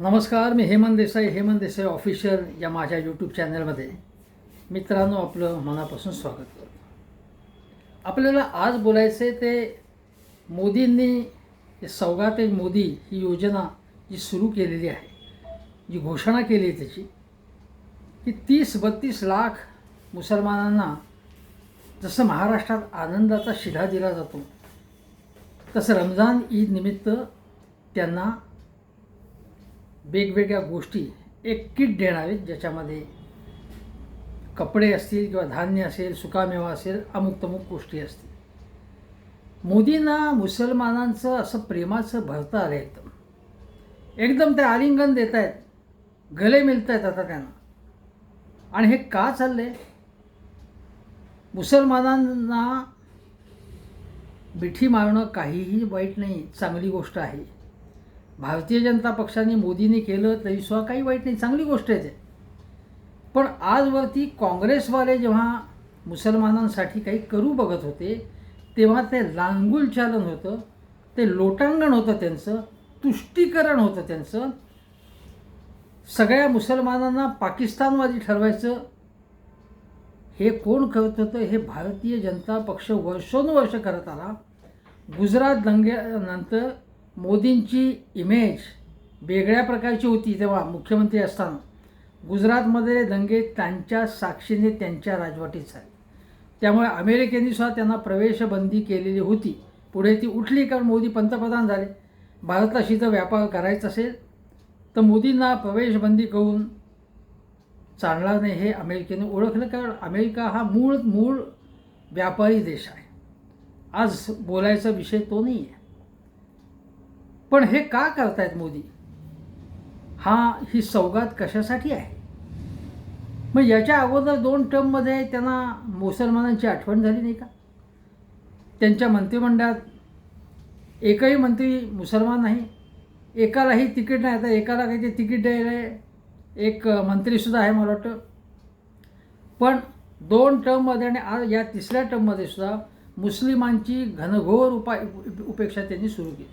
नमस्कार मी हेमंत देसाई हेमंत देसाई ऑफिशियल या माझ्या यूट्यूब चॅनलमध्ये मित्रांनो आपलं मनापासून स्वागत करतो. आपल्याला आज बोलायचं आहे ते मोदींनी हे सौगात मोदी ही योजना जी सुरू केलेली आहे जी घोषणा केली आहे त्याची की तीस बत्तीस लाख मुसलमानांना जसं महाराष्ट्रात आनंदाचा शिधा दिला जातो तसं रमजान ईद निमित्त त्यांना वेगवेगळ्या गोष्टी एक किट देणार ज्याच्यामध्ये कपडे असतील किंवा धान्य असेल सुकामेवा असेल अमुक तमुक गोष्टी असतील. मोदींना मुसलमानांचं असं प्रेमाचं भरतं आलं एकदम एकदम ते आलिंगन देत आहेत गले मिळत आहेत आता त्यांना. आणि हे का चाललं आहे मुसलमानांना मिठी मारणं काहीही वाईट नाही चांगली गोष्ट आहे. भारतीय जनता पक्षाने मोदीने केलं तरी सुद्धा काही वाईट नाही. चांगली गोष्ट आहे ते. पण आजवरती काँग्रेसवाले जेव्हा मुसलमानांसाठी काही करू बघत होते तेव्हा ते लांगुल चालन होतं ते लोटांगण होतं त्यांचं तुष्टीकरण होतं त्यांचं. सगळ्या मुसलमानांना पाकिस्तानवादी ठरवायचं. हे कोण करत होतं? हे भारतीय जनता पक्ष वर्षोनुवर्ष करत आला. गुजरात दंग्यानंतर मोदींची इमेज वेगळ्या प्रकारची होती तेव्हा मुख्यमंत्री असताना. गुजरातमध्ये दंगे त्यांच्या साक्षीने त्यांच्या राजवटीत झाले. त्यामुळे अमेरिकेने सुद्धा त्यांना प्रवेशबंदी केलेली होती. पुढे ती उठली कारण मोदी पंतप्रधान झाले. भारताशी जर व्यापार करायचा असेल तर मोदींना प्रवेशबंदी करून चालणार नाही हे अमेरिकेने ओळखलं कारण अमेरिका हा मूळ मूळ व्यापारी देश आहे. आज बोलायचा विषय तो नाही आहे पण हे का करतायत मोदी? हा ही सौगात कशासाठी आहे? मग याच्या अगोदर दोन टर्ममध्ये त्यांना मुसलमानांची आठवण झाली नाही का? त्यांच्या मंत्रिमंडळात एकही मंत्री मुसलमान नाही. एकालाही तिकीट नाही. आता एकाला काही ते तिकीट द्यायला एक मंत्रीसुद्धा आहे मला वाटतं. पण दोन टर्ममध्ये आणि आज या तिसऱ्या टर्ममध्ये सुद्धा मुस्लिमांची घनघोर उपाय उपेक्षा त्यांनी सुरू केली.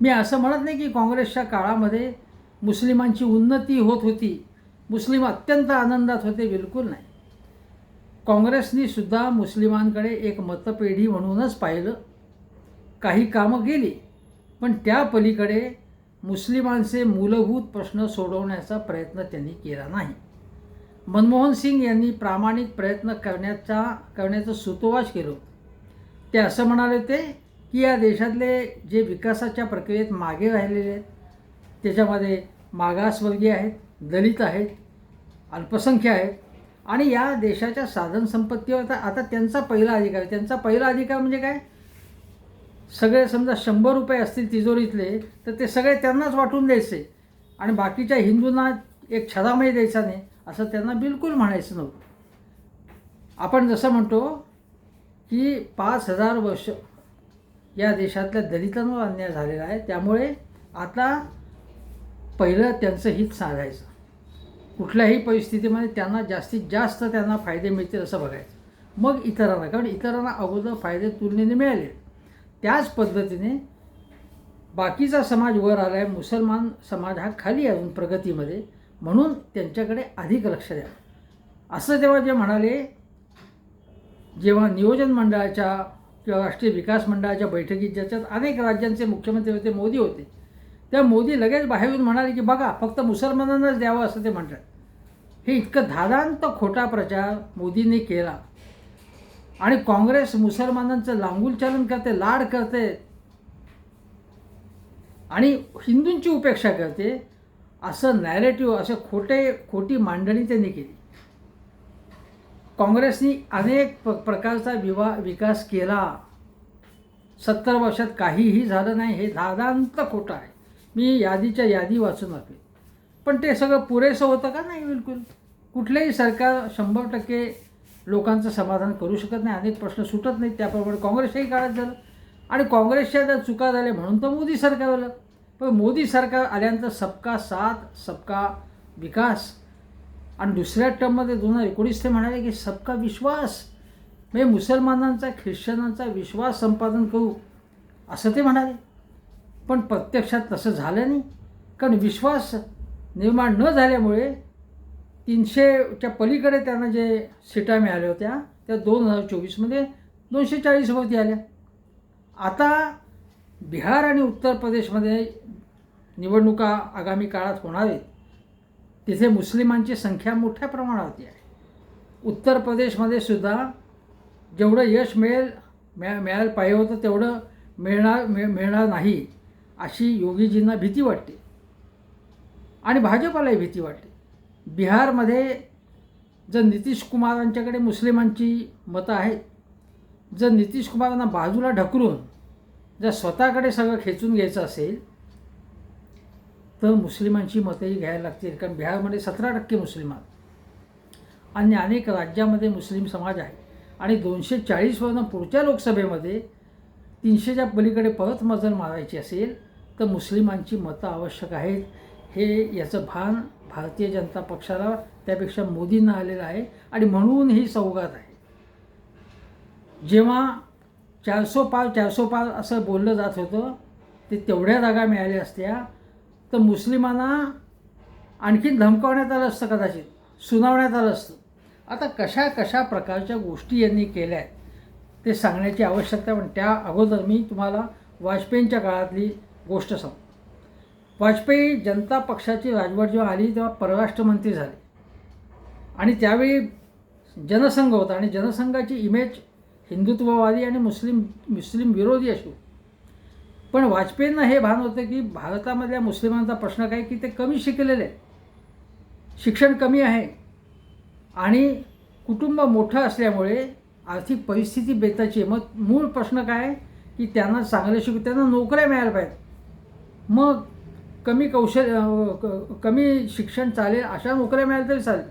मी असं म्हणत नाही की काँग्रेसच्या काळामध्ये मुस्लिमांची उन्नती होत होती. मुस्लिम अत्यंत आनंदात होते बिलकुल नाही. काँग्रेसनी सुद्धा मुस्लिमांकडे एक मतपेढी म्हणूनच पाहिलं. काही कामं गेली पण त्या पलीकडे मुस्लिमांचे मूलभूत प्रश्न सोडवण्याचा प्रयत्न त्यांनी केला नाही. मनमोहन सिंग यांनी प्रामाणिक प्रयत्न करण्याचा करण्याचं सुतोवाच केलं होतं. ते असं म्हणाले होते की या देशातले जे विकासाच्या प्रक्रियेत मागे राहिलेले आहेत त्याच्यामध्ये मागासवर्गीय आहेत दलित आहेत अल्पसंख्य आहेत आणि या देशाच्या साधनसंपत्तीवर तर आता त्यांचा पहिला अधिकार आहे त्यांचा पहिला अधिकार म्हणजे काय? सगळे समजा शंभर रुपये असतील तिजोरीतले तर ते सगळे त्यांनाच वाटून द्यायचे आणि बाकीच्या हिंदूंना एक छदामही द्यायचा नाही असं त्यांना बिलकुल म्हणायचं नव्हतं. आपण जसं म्हणतो की पाच हजार वर्ष या देशातल्या दलितांवर अन्याय झालेला आहे. त्यामुळे आता पहिलं त्यांचं हित साधायचं. कुठल्याही परिस्थितीमध्ये त्यांना जास्तीत जास्त त्यांना फायदे मिळतील असं बघायचं. मग इतरांना कारण इतरांना अगोदर फायदे तुलनेने मिळाले. त्याच पद्धतीने बाकीचा समाज वर आला आहे मुसलमान समाज हा खाली अजून प्रगतीमध्ये म्हणून त्यांच्याकडे अधिक लक्ष द्या. असं तेव्हा जे म्हणाले जेव्हा नियोजन मंडळाच्या किंवा राष्ट्रीय विकास मंडळाच्या बैठकीत ज्याच्यात अनेक राज्यांचे मुख्यमंत्री होते मोदी होते. त्या मोदी लगेच बाहेर येऊन म्हणाले की बघा फक्त मुसलमानांनाच द्यावं असं ते म्हणतात. हे इतकं धादांत खोटा प्रचार मोदींनी केला. आणि काँग्रेस मुसलमानांचं लांगुलचालन करते लाड करते आणि हिंदूंची उपेक्षा करते असं नॅरेटिव्ह असं खोटे खोटी मांडणी त्यांनी केली. काँग्रेसनी अनेक प प्रकारचा विवा विकास केला. सत्तर वर्षात काहीही झालं नाही हे दादांत खोटं आहे. मी यादीच्या यादी वाचून आपली पण ते सगळं पुरेसं होतं का नाही बिलकुल? कुठलंही सरकार शंभर टक्के लोकांचं समाधान करू शकत नाही अनेक प्रश्न सुटत नाहीत त्याप्रमाणे काँग्रेसच्याही काळात झालं. आणि काँग्रेसच्या जर चुका झाल्या म्हणून तर मोदी सरकार आलं पण मोदी सरकार आल्यानंतर सबका साथ सबका विकास आणि दुसऱ्या टर्ममध्ये दोन हजार एकोणीस ते म्हणाले की सबका विश्वास. म्हणजे मुसलमानांचा ख्रिश्चनांचा विश्वास संपादन करू असं ते म्हणाले. पण प्रत्यक्षात तसं झालं नाही. कारण विश्वास निर्माण न झाल्यामुळे तीनशेच्या पलीकडे त्यांना जे सीटा मिळाल्या होत्या त्या दोन हजार चोवीसमध्ये दोनशे चाळीसवरती आल्या. आता बिहार आणि उत्तर प्रदेशमध्ये निवडणुका आगामी काळात होणार आहेत. तिथे मुस्लिमांची संख्या मोठ्या प्रमाणावरती आहे. उत्तर प्रदेशमध्ये सुद्धा जेवढं यश मिळेल मिळा मिळायला पाहिजे होतं तेवढं मिळणार मिळ मिळणार नाही अशी योगीजींना भीती वाटते. आणि भाजपालाही भीती वाटते. बिहारमध्ये जर नितीश कुमारांच्याकडे मुस्लिमांची मतं आहेत जर नितीश कुमारांना बाजूला ढकलून जर स्वतःकडे सगळं खेचून घ्यायचं असेल तर मुस्लिमांची मतंही घ्यायला लागतील. कारण बिहारमध्ये सतरा टक्के मुस्लिम आहेत. आणि अनेक राज्यामध्ये मुस्लिम समाज आहे. आणि दोनशे चाळीसवरनं पुढच्या लोकसभेमध्ये तीनशेच्या पलीकडे परत मजल मारायची असेल तर मुस्लिमांची मतं आवश्यक आहेत. हे याचं भान भारतीय जनता पक्षाला त्यापेक्षा मोदींना आलेलं आहे. आणि म्हणून ही सौगात आहे. जेव्हा चारसो पार चारसो पार असं बोललं जात होतं ते तेवढ्या जागा मिळाल्या असत्या. तर मुस्लिमांना आणखीन धमकावण्यात आलं असतं कदाचित सुनावण्यात आलं असतं. आता कशा कशा प्रकारच्या गोष्टी यांनी केल्या आहेत ते सांगण्याची आवश्यकता पण त्या अगोदर मी तुम्हाला वाजपेयींच्या काळातली गोष्ट सांगतो. वाजपेयी जनता पक्षाची राजवट जेव्हा आली तेव्हा परराष्ट्र मंत्री झाले. आणि त्यावेळी जनसंघ होता. आणि जनसंघाची इमेज हिंदुत्ववादी आणि मुस्लिम मुस्लिम विरोधी अशी होती. पण वाजपेयींना हे भान होतं की भारतामधल्या मुस्लिमांचा प्रश्न काय की ते कमी शिकलेले आहेत. शिक्षण कमी आहे. आणि कुटुंब मोठं असल्यामुळे आर्थिक परिस्थिती बेताची आहे. मग मूळ प्रश्न काय आहे की त्यांना चांगले शिकू त्यांना नोकऱ्या मिळायला पाहिजेत. मग कमी कौशल्य क- कमी शिक्षण चालेल अशा नोकऱ्या मिळाल्या तरी चालेल.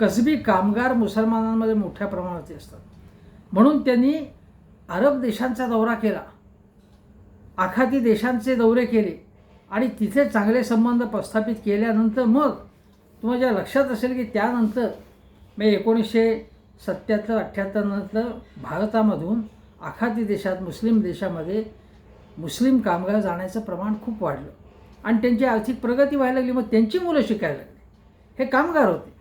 कसबी कामगार मुसलमानांमध्ये मोठ्या प्रमाणावरती असतात. म्हणून त्यांनी अरब देशांचा दौरा केला. आखाती देशांचे दौरे केले आणि तिथे चांगले संबंध प्रस्थापित केल्यानंतर मग तुम्हाला लक्षात असेल की त्यानंतर मी एकोणीसशे सत्याहत्तर अठ्ठ्याहत्तर नंतर भारतामधून आखाती देशात मुस्लिम देशामध्ये मुस्लिम कामगार जाण्याचं प्रमाण खूप वाढलं. आणि त्यांची आर्थिक प्रगती व्हायला लागली मग त्यांची मुलं शिकायला लागली. हे कामगार होते.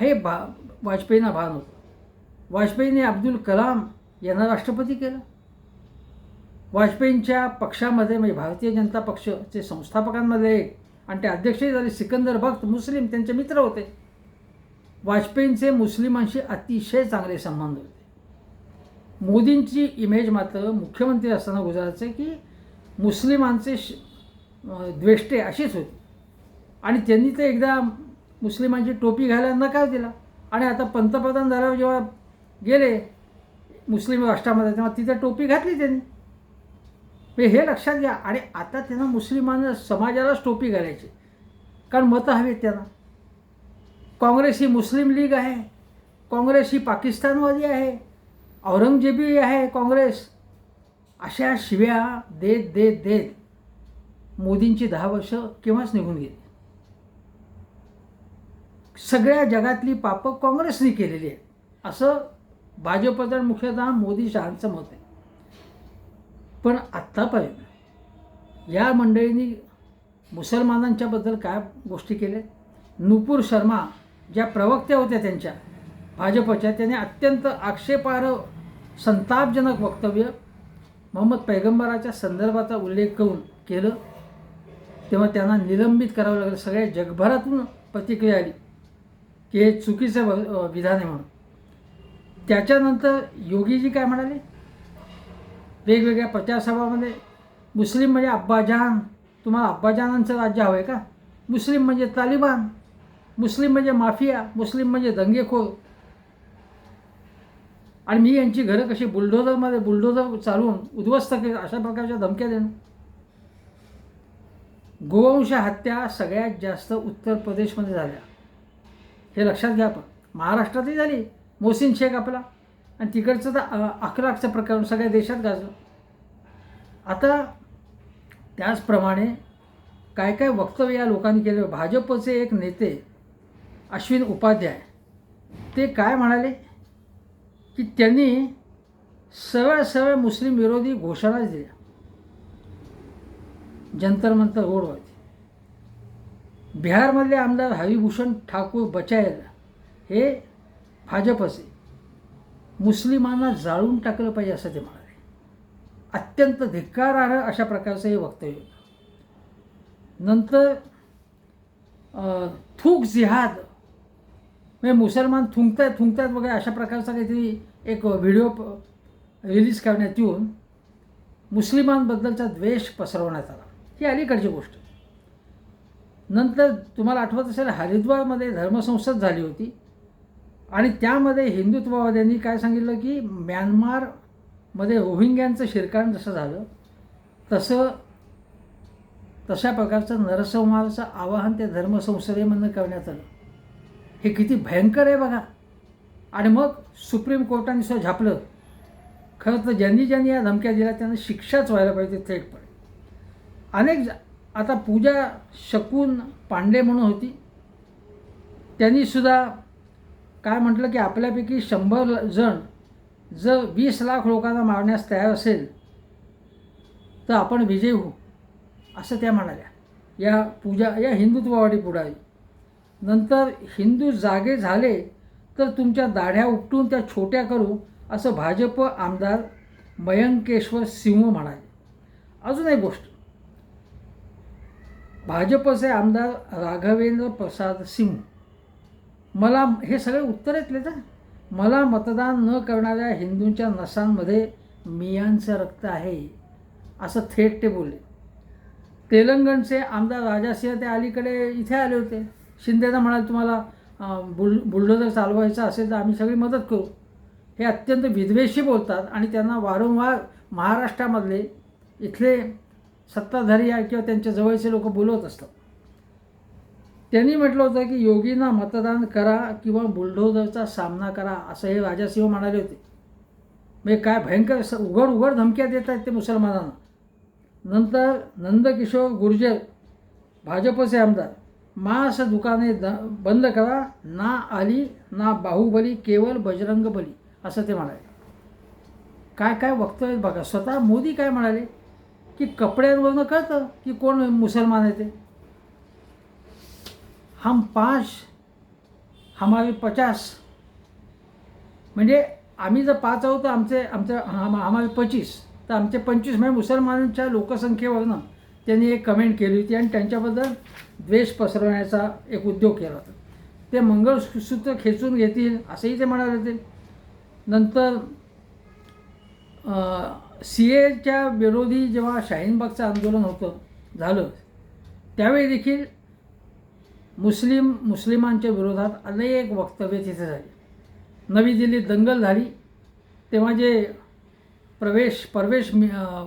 हे बा वाजपेयींना भान होतं. वाजपेयीने अब्दुल कलाम यांना राष्ट्रपती केलं. वाजपेयींच्या पक्षामध्ये म्हणजे भारतीय जनता पक्षचे संस्थापकांमध्ये एक आणि ते अध्यक्षही झाले सिकंदर भक्त मुस्लिम त्यांचे मित्र होते. वाजपेयींचे मुस्लिमांशी अतिशय चांगले संबंध होते. मोदींची इमेज मात्र मुख्यमंत्री असताना गुजरातचे की मुस्लिमांचे श- द्वेष्टे अशीच होती. आणि त्यांनी ते एकदा मुस्लिमांची टोपी घालायला नकार दिला. आणि आता पंतप्रधान झाल्यावर जेव्हा गेले मुस्लिम राष्ट्रामध्ये तेव्हा तिथे टोपी घातली त्यांनी. म्हणजे हे लक्षात घ्या. आणि आता त्यांना मुस्लिमांना समाजालाच टोपी घालायची. कारण मतं हवीत त्यांना. काँग्रेस ही मुस्लिम लीग आहे. काँग्रेस ही पाकिस्तानवादी आहे. औरंगजेबी आहे काँग्रेस. अशा शिव्या देत देत देत मोदींची दहा वर्ष केव्हाच निघून गेली? सगळ्या जगातली पापं काँग्रेसने केलेली आहेत. असं भाजपचं मुख्यतः मोदी शहांचं मत आहे. पण आत्तापर्यंत या मंडळींनी मुसलमानांच्याबद्दल काय गोष्टी केल्या? नुपूर शर्मा ज्या प्रवक्त्या होत्या त्यांच्या भाजपच्या त्याने अत्यंत आक्षेपार्ह संतापजनक वक्तव्य मोहम्मद पैगंबराच्या संदर्भाचा उल्लेख करून केलं. तेव्हा त्यांना निलंबित करावं लागलं. सगळ्या जगभरातून प्रतिक्रिया आली की हे चुकीचं व- विधान आहे म्हणून. त्याच्यानंतर योगीजी काय म्हणाले? वेगवेगळ्या प्रचारसभामध्ये. मुस्लिम म्हणजे अब्बाजान. तुम्हाला अब्बाजानांचं राज्य हवं आहे का? मुस्लिम म्हणजे तालिबान. मुस्लिम म्हणजे माफिया. मुस्लिम म्हणजे दंगेखोर. आणि मी यांची घरं कशी बुलडोझरमध्ये बुलडोझर चालवून उद्ध्वस्त केलं अशा प्रकारच्या धमक्या देणं. गोवंश हत्या सगळ्यात जास्त उत्तर प्रदेशमध्ये झाल्या. हे लक्षात घ्या आपण. महाराष्ट्रातही झाली. मोहसिन शेख आपला. आणि तिकडचं तर अकराचं प्रकरण सगळ्या देशात गाजलं. आता त्याचप्रमाणे काय काय वक्तव्य या लोकांनी केलं? भाजपचे एक नेते अश्विन उपाध्याय ते काय म्हणाले? की त्यांनी सरळ सरळ मुस्लिम विरोधी घोषणाच दिल्या. जंतर मंतर रोडवरती बिहारमधले आमदार हरिभूषण ठाकूर बचायल हे भाजपचे. मुस्लिमांना जाळून टाकलं पाहिजे असं ते म्हणाले. अत्यंत धिक्कारार्ह अशा प्रकारचं हे वक्तव्य. होतं. नंतर थूक जिहाद. म्हणजे मुसलमान थुंकतायत थुंकतायत वगैरे अशा प्रकारचा काहीतरी एक व्हिडिओ रिलीज करण्यात येऊन मुस्लिमांबद्दलचा द्वेष पसरवण्यात आला. ही अलीकडची गोष्ट. नंतर तुम्हाला आठवत असेल हरिद्वारमध्ये धर्मसंसद झाली होती. आणि त्यामध्ये हिंदुत्ववाद्यांनी काय सांगितलं की म्यानमारमध्ये रोहिंग्यांचं शिरकाण जसं झालं तसं तशा प्रकारचं नरसंहाराचं आवाहन त्या धर्मसंसदेमधनं करण्यात आलं. हे किती भयंकर आहे बघा. आणि मग सुप्रीम कोर्टाने सुद्धा झापलं. खरं तर ज्यांनी ज्यांनी या धमक्या दिल्या त्यांना शिक्षाच व्हायला पाहिजे थेटपणे अनेक आता पूजा शकून पांडे म्हणून होती. त्यांनीसुद्धा काय म्हटलं की आपल्यापैकी शंभर ल- जण जर वीस लाख लोकांना मारण्यास तयार असेल तर आपण विजयी होऊ असं त्या म्हणाल्या. या पूजा या हिंदुत्ववादी पुढारी. नंतर हिंदू जागे झाले तर तुमच्या दाढ्या उपटून त्या छोट्या करू असं भाजप आमदार मयंकेश्वर सिंह म्हणाले. अजून एक गोष्ट. भाजपचे आमदार राघवेंद्र प्रसाद सिंह मला हे सगळे उत्तर येतले तर. मला मतदान न करणाऱ्या हिंदूंच्या नसांमध्ये मियांचं रक्त आहे असं थेट ते बोलले. तेलंगणचे आमदार राजासिंह ते अलीकडे इथे आले होते. शिंदेना म्हणाले तुम्हाला बुल बुलडोजर चालवायचं असेल तर आम्ही सगळी मदत करू. हे अत्यंत विद्वेषी बोलतात आणि त्यांना वारंवार महाराष्ट्रामधले इथले सत्ताधारी आहे किंवा त्यांच्या जवळचे लोक बोलवत असतात. त्यांनी म्हटलं होतं की योगींना मतदान करा किंवा बुलडोजरचा सामना करा असं हे राजासिंह म्हणाले होते. म्हणजे काय भयंकर स- उघड उघड धमक्या देत आहेत ते मुसलमानांना. नंतर नंदकिशोर गुर्जर भाजपचे आमदार मांस दुकाने द बंद करा ना आली ना बाहुबली केवळ बजरंग बली असं ते म्हणाले. काय काय वक्तव्य बघा. स्वतः मोदी काय म्हणाले? की कपड्यांवरनं कळतं की कोण मुसलमान आहे ते. हम पाच हमारे पचास. म्हणजे आम्ही जर पाच आहोत तर आमचे आमचे हम आम्हाला पंचवीस तर आमचे पंचवीस म्हणजे मुसलमानांच्या लोकसंख्येवरनं त्यांनी एक कमेंट केली होती आणि त्यांच्याबद्दल द्वेष पसरवण्याचा एक उद्योग केला होता. ते मंगळसूत्र खेचून घेतील असंही ते म्हणाले होते. नंतर सी एच्या विरोधी जेव्हा शाहीनबागचं आंदोलन होतं झालं त्यावेळी देखील मुस्लिम मुस्लिमांच्या विरोधात अनेक वक्तव्य तिथे झाली. नवी दिल्लीत दंगल झाली. तेव्हा जे प्रवेश परवेश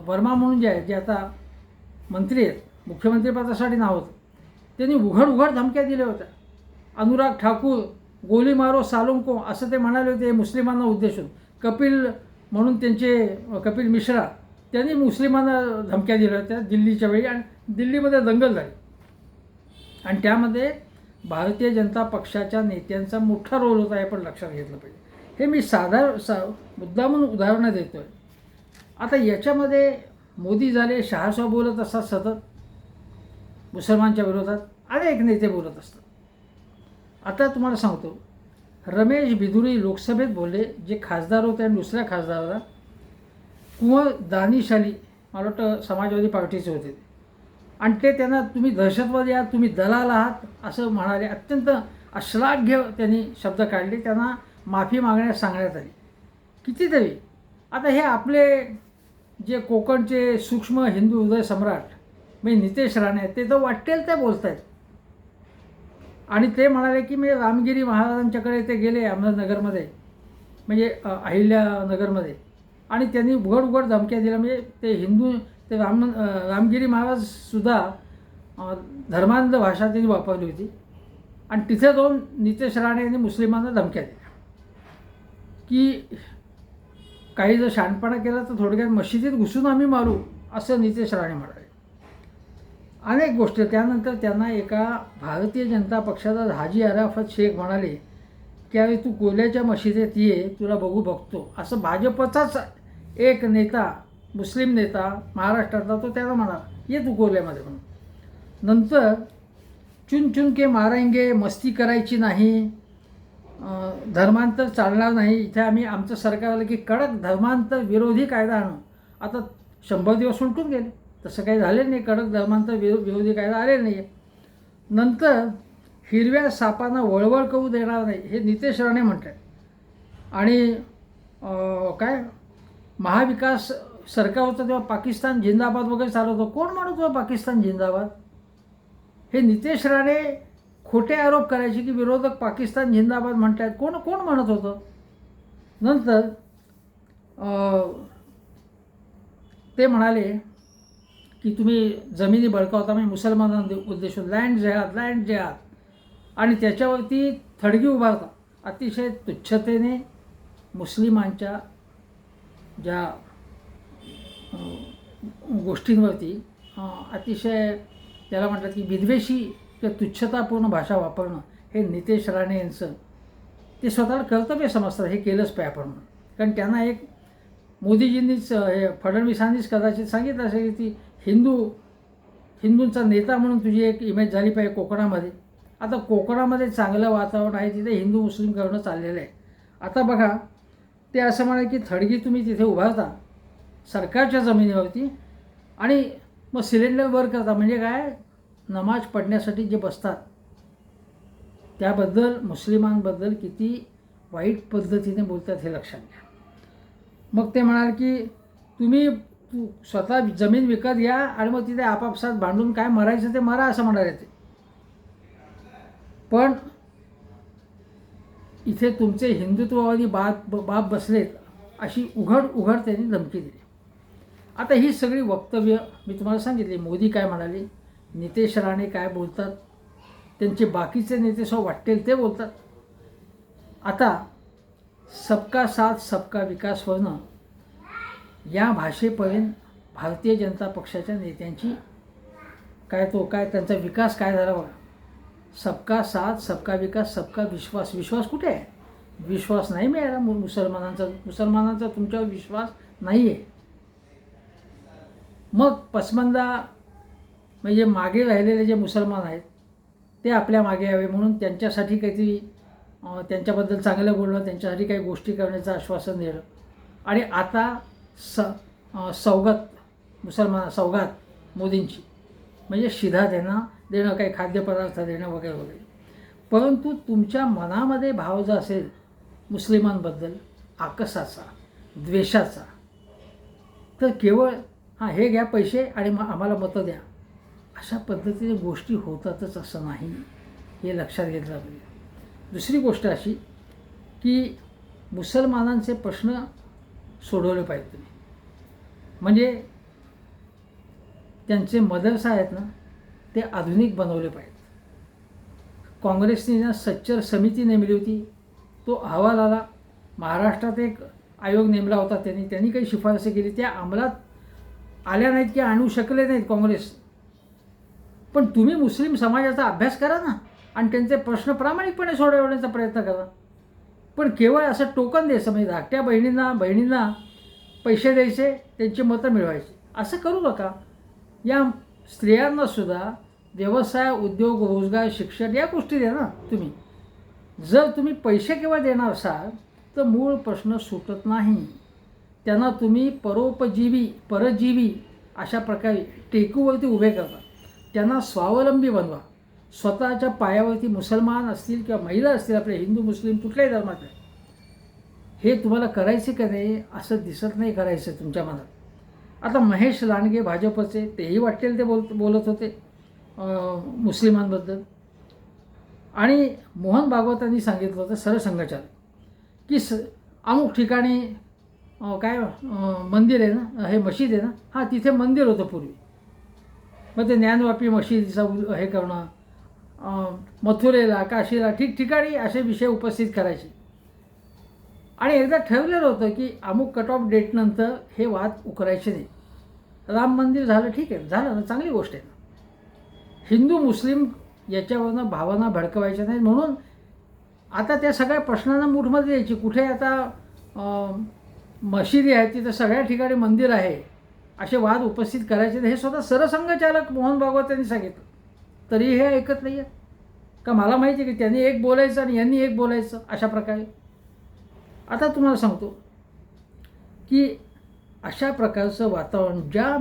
वर्मा म्हणून जे आहेत जे आता मंत्री आहेत मुख्यमंत्रीपदासाठी नाव होतं त्यांनी उघड उघड धमक्या दिल्या होत्या. अनुराग ठाकूर गोली मारो सालुंको असं ते म्हणाले होते मुस्लिमांना उद्देशून कपिल म्हणून त्यांचे कपिल मिश्रा त्यांनी मुस्लिमांना धमक्या दिल्या होत्या दिल्लीच्या वेळी आणि दिल्लीमध्ये दंगल झाली. आणि त्यामध्ये भारतीय जनता पक्षाच्या नेत्यांचा मोठा रोल होता हे पण लक्षात घेतलं पाहिजे. हे मी साधा सा मुद्दा म्हणून उदाहरणं देतो आहे आता याच्यामध्ये मोदी झाले शहासा बोलत असतात सतत. मुसलमानच्या विरोधात अनेक नेते बोलत असतात. आता तुम्हाला सांगतो रमेश बिदुरी लोकसभेत बोलले जे खासदार होते आणि दुसऱ्या खासदाराला कुंवर दानिश अली मला वाटतं समाजवादी पार्टीचे होते. ते आणि ते त्यांना तुम्ही दहशतवादी आहात तुम्ही दलाल आहात असं म्हणाले. अत्यंत अश्लाघ्य त्यांनी शब्द काढले. त्यांना माफी मागण्यास सांगण्यात आली. कितीतरी. आता हे आपले जे कोकणचे सूक्ष्म हिंदू हृदय सम्राट म्हणजे नितेश राणे आहेत ते तर वाटेल ते बोलत आहेत आणि ते म्हणाले की मी रामगिरी महाराजांच्याकडे ते गेले अहमदनगरमध्ये म्हणजे अहिल्यानगरमध्ये. आणि त्यांनी उघड उघड धमक्या दिल्या. म्हणजे ते हिंदू ते राम रामगिरी महाराजसुद्धा धर्मांध भाषा त्यांनी वापरली होती. आणि तिथे जाऊन नितेश राणे यांनी मुस्लिमांना धमक्या दिल्या. की काही जर शहाणपणा केला तर थोडक्यात मशिदीत घुसून आम्ही मारू असं नितेश राणे म्हणाले. अनेक गोष्टी. त्यानंतर त्यांना एका भारतीय जनता पक्षाचा हाजी अराफत शेख म्हणाले की अरे तू कोल्याच्या मशिदीत ये तुला बघू बघतो. असं भाजपचाच एक नेता मुस्लिम नेता महाराष्ट्रातला तो त्याला म्हणाला येत तू म्हणून. नंतर चुन चुन के मारेंगे मस्ती करायची नाही धर्मांतर चालणार नाही इथे आम्ही आमचं सरकार आलं की कडक धर्मांतर विरोधी कायदा आणू. आता शंभर दिवस उलटून गेले तसं काही झालेलं नाही कडक धर्मांतर विरो विरोधी कायदा आलेला नाही आहे नंतर हिरव्या सापांना वळवळ करू देणार नाही हे नितेश राणे म्हणतात आणि काय? महाविकास सरकार होतं तेव्हा पाकिस्तान जिंदाबाद वगैरे चालू होतं. कोण म्हणत होतं पाकिस्तान जिंदाबाद? हे नितेश राणे खोटे आरोप करायचे की विरोधक पाकिस्तान जिंदाबाद म्हणतात कोण कोण म्हणत होतं? नंतर ते म्हणाले की तुम्ही जमिनी बळकावता म्हणजे मुसलमानांना उद्देशून लँड जेहाद लँड जेहाद आणि त्याच्यावरती थडगी उभारता. अतिशय तुच्छतेने मुस्लिमांच्या ज्या गोष्टींवरती अतिशय त्याला म्हणतात की विद्वेषी किंवा तुच्छतापूर्ण भाषा वापरणं हे नितेश राणे यांचं ते स्वतःला कर्तव्य समजतात हे केलंच पाहिजे आपण म्हणून. कारण त्यांना एक मोदीजींनीच हे फडणवीसांनीच कदाचित सांगितलं असेल की ती हिंदू हिंदूंचा नेता म्हणून तुझी एक इमेज झाली पाहिजे कोकणामध्ये. आता कोकणामध्ये चांगलं वातावरण आहे तिथे हिंदू मुस्लिम करणं चाललेलं आहे. आता बघा ते असं म्हणाले की थडगी तुम्ही तिथे उभारता सरकारच्या जमिनीवरती. आणि मग सिलेंडर वर करता म्हणजे काय? नमाज पडण्यासाठी जे बसतात त्याबद्दल मुस्लिमांबद्दल किती वाईट पद्धतीने बोलतात हे लक्षात घ्या. मग ते म्हणाल की तुम्ही तू स्वतः जमीन विकत घ्या आणि मग तिथे आपापसात भांडून काय मरायचं ते मरा असं म्हणाले ते. पण इथे तुमचे हिंदुत्ववादी बाप बाप बसलेत अशी उघड उघड त्यांनी धमकी दिली. आता ही सगळी वक्तव्य मी तुम्हाला सांगितली मोदी काय म्हणाले नितेश राणे काय बोलतात त्यांचे बाकीचे नेते सो वाटतील ते बोलतात. आता सबका साथ सबका विकास होणं या भाषेपर्यंत भारतीय जनता पक्षाच्या नेत्यांची काय तो काय त्यांचा विकास काय झाला बघा. सबका साथ सबका विकास सबका विश्वास. विश्वास कुठे आहे? विश्वास नाही मिळाला मु मुसलमानांचा. मुसलमानांचा तुमच्यावर विश्वास नाही आहे मग पसमंदा म्हणजे मागे राहिलेले जे मुसलमान आहेत ते आपल्या मागे यावे म्हणून त्यांच्यासाठी काहीतरी त्यांच्याबद्दल चांगलं बोलणं त्यांच्यासाठी काही गोष्टी करण्याचं आश्वासन देणं. आणि आता स सौगत सवगत मुसलमान सौगात मोदींची म्हणजे शिधा देणं देणं काही खाद्यपदार्थ देणं वगैरे वगैरे. परंतु तुमच्या मनामध्ये भाव जो असेल मुस्लिमांबद्दल आकसाचा द्वेषाचा तर केवळ हां हे घ्या पैसे आणि मग आम्हाला मतं द्या. अशा पद्धतीने गोष्टी होतातच असं नाही हे लक्षात घेतलं पाहिजे. दुसरी गोष्ट अशी की मुसलमानांचे प्रश्न सोडवले पाहिजे तुम्ही. म्हणजे त्यांचे मदरसा आहेत ना ते आधुनिक बनवले पाहिजेत. काँग्रेसने ना सच्चर समिती नेमली होती तो अहवाल आला. महाराष्ट्रात एक आयोग नेमला होता त्यांनी त्यांनी काही शिफारसी केली. त्या अंमलात आल्या नाहीत की आणू शकले नाहीत काँग्रेस. पण तुम्ही मुस्लिम समाजाचा अभ्यास करा ना आणि त्यांचे प्रश्न प्रामाणिकपणे सोडवण्याचा प्रयत्न करा. पण केवळ असं टोकन द्यायचं म्हणजे धाकट्या बहिणींना बहिणींना पैसे द्यायचे त्यांची मतं मिळवायची. असं करू नका. या स्त्रियांनासुद्धा व्यवसाय उद्योग रोजगार शिक्षण या गोष्टी द्या ना तुम्ही. जर तुम्ही पैसे केव्हा देणार असाल तर मूळ प्रश्न सुटत नाही. त्यांना तुम्ही परोपजीवी परजीवी अशा प्रकारे टेकूवरती उभे करता त्यांना स्वावलंबी बनवा. स्वतःच्या पायावरती मुसलमान असतील किंवा महिला असतील आपले हिंदू मुस्लिम कुठल्याही धर्मातल्या हे तुम्हाला करायचे का नाही असं दिसत नाही करायचं तुमच्या मनात. आता महेश लांडगे भाजपचे तेही वाटेल ते बोल बोलत होते मुस्लिमांबद्दल. आणि मोहन भागवतांनी सांगितलं होतं सरसंघचालक की स अमुक ठिकाणी काय मंदिर आहे ना हे मशीद आहे ना हां तिथे मंदिर होतं पूर्वी. मग ते ज्ञानवापी मशिदीचा हे करणं मथुरेला काशीला ठिकठिकाणी असे विषय उपस्थित करायचे. आणि एकदा ठरलेलं होतं की अमुक कट ऑफ डेटनंतर हे वाद उकरायचे नाही. राम मंदिर झालं ठीक आहे झालं ना चांगली गोष्ट आहे ना. हिंदू मुस्लिम याच्यावरनं भावना भडकवायच्या नाहीत. म्हणून आता त्या सगळ्या प्रश्नांना मूठमध्ये द्यायची कुठे आता मशिदी आहे तिथं सगळ्या ठिकाणी मंदिर आहे. असे वाद उपस्थित करायचे हे स्वतः सरसंघचालक मोहन भागवत यांनी सांगितलं. तरी हे ऐकत नाही आहे का मला माहिती आहे की त्यांनी एक बोलायचं आणि यांनी एक बोलायचं अशा प्रकारे? आता तुम्हाला सांगतो की अशा प्रकारचं वातावरण ज्या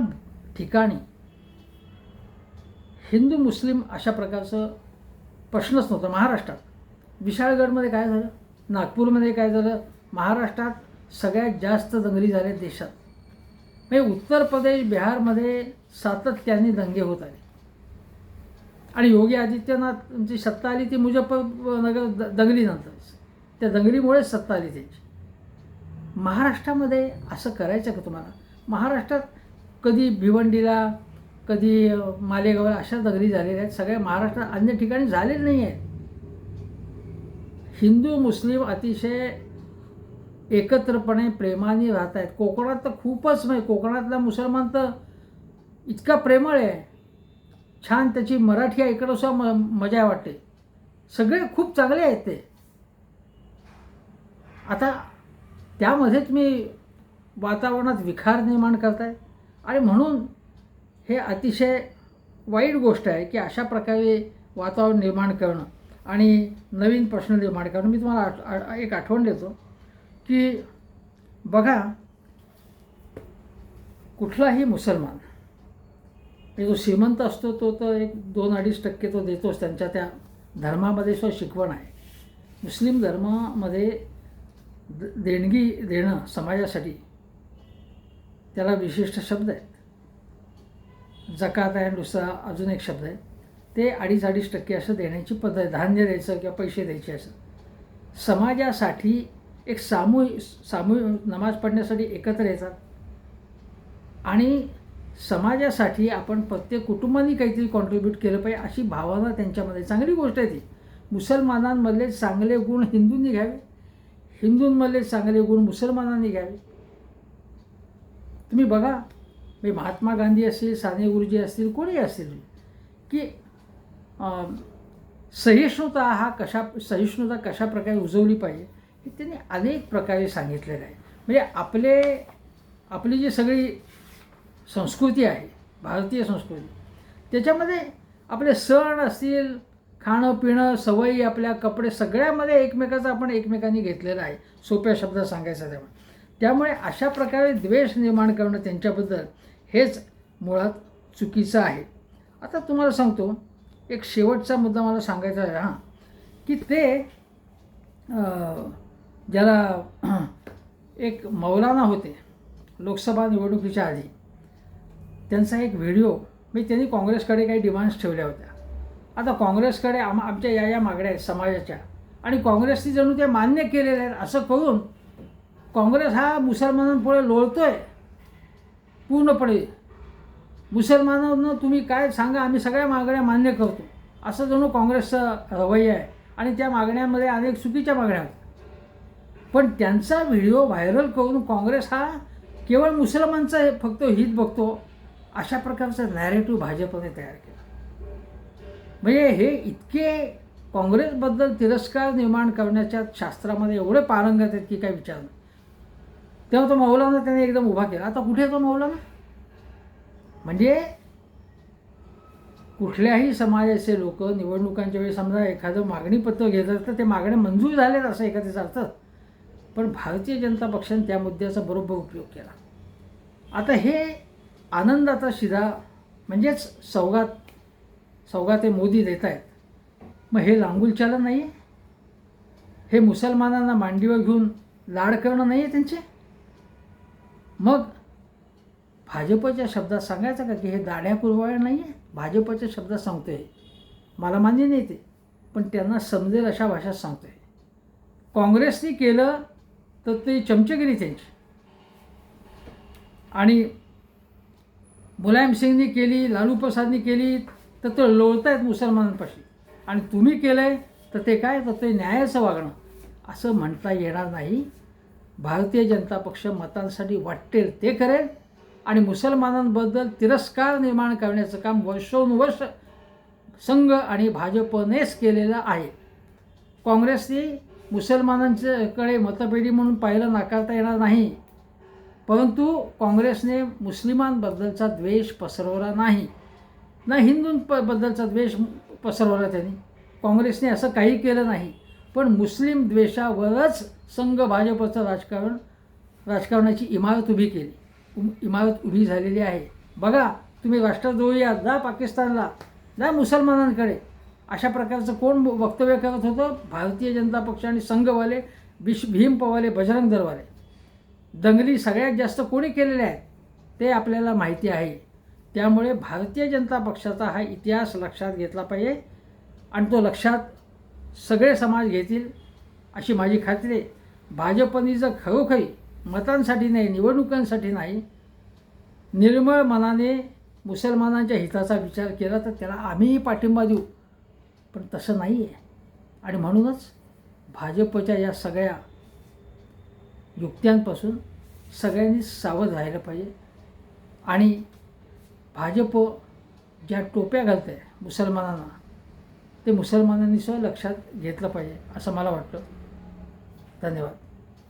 ठिकाणी हिंदू मुस्लिम अशा प्रकारचं प्रश्नच नव्हता महाराष्ट्रात. विशाळगडमध्ये काय झालं? नागपूरमध्ये काय झालं? महाराष्ट्रात सगळ्यात जास्त दंगली झाल्या देशात. म्हणजे उत्तर प्रदेश बिहारमध्ये सातत्याने दंगे होत आले. आणि योगी आदित्यनाथची सत्ता आली ती मुजफ्फरनगर द दंगलीनंतरच त्या दंगलीमुळेच सत्ता आली त्यांची. महाराष्ट्रामध्ये असं करायचं का तुम्हाला? महाराष्ट्रात कधी भिवंडीला कधी मालेगावला अशा दंगली झालेल्या आहेत सगळ्या महाराष्ट्रात अन्य ठिकाणी झालेले नाही आहेत हिंदू मुस्लिम अतिशय एकत्रपणे प्रेमाने राहत आहेत कोकणात तर खूपच म्हणजे कोकणातला मुसलमान तर इतका प्रेमळ आहे. छान त्याची मराठी ऐकणं सुद्धा म मजा वाटते. सगळे खूप चांगले आहेत ते. आता त्यामध्ये तुम्ही वातावरणात विखार निर्माण करताय. आणि म्हणून हे अतिशय वाईट गोष्ट आहे की अशा प्रकारे वातावरण निर्माण करणं आणि नवीन प्रश्न निर्माण करणं. मी तुम्हाला आठ एक आठवण देतो. की बघा कुठलाही मुसलमान जो श्रीमंत असतो तो तर एक दोन अडीच टक्के तो देतोच. त्यांच्या त्या धर्मामध्ये सुद्धा शिकवण आहे. मुस्लिम धर्मामध्ये द देणगी देणं समाजासाठी त्याला विशिष्ट शब्द आहेत. जकात आहे दुसरा अजून एक शब्द आहे. ते अडीच अडीच टक्के असं देण्याची पद्धत धान्य द्यायचं किंवा पैसे द्यायचे असं. समाजासाठी एक सामूहिक सामूहिक नमाज पढण्यासाठी एकत्र येतात. आणि समाजासाठी आपण प्रत्येक कुटुंबांनी काहीतरी कॉन्ट्रीब्यूट केलं पाहिजे अशी भावना त्यांच्यामध्ये. चांगली गोष्ट आहे ती. मुसलमानांमधले चांगले गुण हिंदूंनी घ्यावे. हिंदूंमधले चांगले गुण मुसलमानांनी घ्यावे. तुम्ही बघा मी महात्मा गांधी असतील साने गुरुजी असतील कोणी असतील की सहिष्णुता हा कशा सहिष्णुता कशा प्रकारे उजवली पाहिजे? की त्यांनी अनेक प्रकारे सांगितलेलं आहे. म्हणजे आपले आपली जी सगळी संस्कृती आहे भारतीय संस्कृती त्याच्यामध्ये आपले सण असतील खाणं पिणं सवयी आपल्या कपडे सगळ्यामध्ये एकमेकाचं आपण एकमेकांनी घेतलेलं आहे. सोप्या शब्दात सांगायचं त्यामुळे त्यामुळे अशा प्रकारे द्वेष निर्माण करणं त्यांच्याबद्दल हेच मुळात चुकीचं आहे. आता तुम्हाला सांगतो एक शेवटचा मुद्दा मला सांगायचा आहे हां. की ते ज्याला एक मौलाना होते लोकसभा निवडणुकीच्या आधी. त्यांचा एक व्हिडिओ मी त्यांनी काँग्रेसकडे काही डिमांड्स ठेवल्या होत्या. आता काँग्रेसकडे आम आमच्या या या मागण्या आहेत समाजाच्या. आणि काँग्रेसने जणू ते मान्य केलेले आहेत असं करून काँग्रेस हा मुसलमानांपुढे आहे पूर्णपणे मुसलमानांना तुम्ही काय सांगा आम्ही सगळ्या मागण्या मान्य करतो. असं जणू काँग्रेसचं रवैया आहे. आणि त्या मागण्यांमध्ये अनेक चुकीच्या मागण्या होत्या. पण त्यांचा व्हिडिओ व्हायरल करून काँग्रेस हा केवळ मुसलमानचा फक्त हित बघतो. अशा प्रकारचं नॅरेटिव्ह भाजपने तयार केला. म्हणजे हे इतके काँग्रेसबद्दल तिरस्कार निर्माण करण्याच्या शास्त्रामध्ये एवढे पारंगत आहेत की काय विचार नाही. तेव्हा तो मौलाना त्याने एकदम उभा केला. आता कुठे तो मौलाना? म्हणजे कुठल्याही समाजाचे लोक निवडणुकांच्या वेळी समजा एखादं मागणीपत्र घेतात तर ते मागण्या मंजूर झालेत असं एखाद्याचा अर्थ पण भारतीय जनता पक्षाने त्या मुद्द्याचा बरोबर उपयोग केला. आता हे आनंदाचा शिधा म्हणजेच सौगात सौगात हे मोदी देत आहेत. मग हे लांगुलच्याला नाही आहे हे मुसलमानांना मांडीवर घेऊन लाड करणं नाही आहे त्यांचे? मग भाजपच्या शब्दात सांगायचं का की हे दाढ्या पुरवाळ्या नाही आहे भाजपच्या शब्दात आहे मला मान्य नाही ते पण त्यांना समजेल अशा भाषेत सांगतो आहे काँग्रेसने केलं तर ते चमचेगिरी त्यांची. आणि मुलायम सिंगनी केली लालू प्रसादनी केली तर ते लोळत आहेत मुसलमानांपाशी. आणि तुम्ही केलं आहे तर ते काय? तर ते न्यायाचं वागणं. असं म्हणता येणार नाही. भारतीय जनता पक्ष मतांसाठी वाटेल ते करेल. आणि मुसलमानांबद्दल तिरस्कार निर्माण करण्याचं काम वर्षोनुवर्ष संघ आणि भाजपनेच केलेलं आहे. काँग्रेसने मुसलमानांच्याकडे मतपेढी म्हणून पाहिलं नाकारता येणार नाही. परंतु काँग्रेसने मुस्लिमांबद्दलचा द्वेष पसरवला नाही. ना हिंदूंबद्दलचा द्वेष पसरवला त्यांनी. काँग्रेसने असं काही केलं नाही. पण मुस्लिम द्वेषावरच संघ भाजपचं राजकारण राजकारणाची इमारत उभी केली. इमारत उभी झालेली आहे. बघा तुम्ही राष्ट्रद्रोही आहात. जा पाकिस्तानला. जा मुसलमानांकडे. अशा प्रकारचं कोण वक्तव्य करत होतं? भारतीय जनता पक्ष आणि संघवाले विश भीम पवाले बजरंग दरवाले दंगली सगळ्यात जास्त कोणी केलेल्या आहेत? ते आपल्याला माहिती आहे. त्यामुळे भारतीय जनता पक्षाचा हा इतिहास लक्षात घेतला पाहिजे आणि तो लक्षात सगळे समाज घेतील अशी माझी खात्री आहे. भाजपनी जर खरोखरी मतांसाठी नाही निवडणुकांसाठी नाही निर्मळ मनाने मुसलमानांच्या हिताचा विचार केला तर त्याला आम्हीही पाठिंबा देऊ. पण तसं नाही आहे आणि म्हणूनच भाजपच्या या सगळ्या युक्त्यांपासून सगळ्यांनी सावध राहिलं पाहिजे. आणि भाजप ज्या टोप्या घालते मुसलमानांना ते मुसलमानांनी सुद्धा लक्षात घेतलं पाहिजे असं मला वाटतं. धन्यवाद.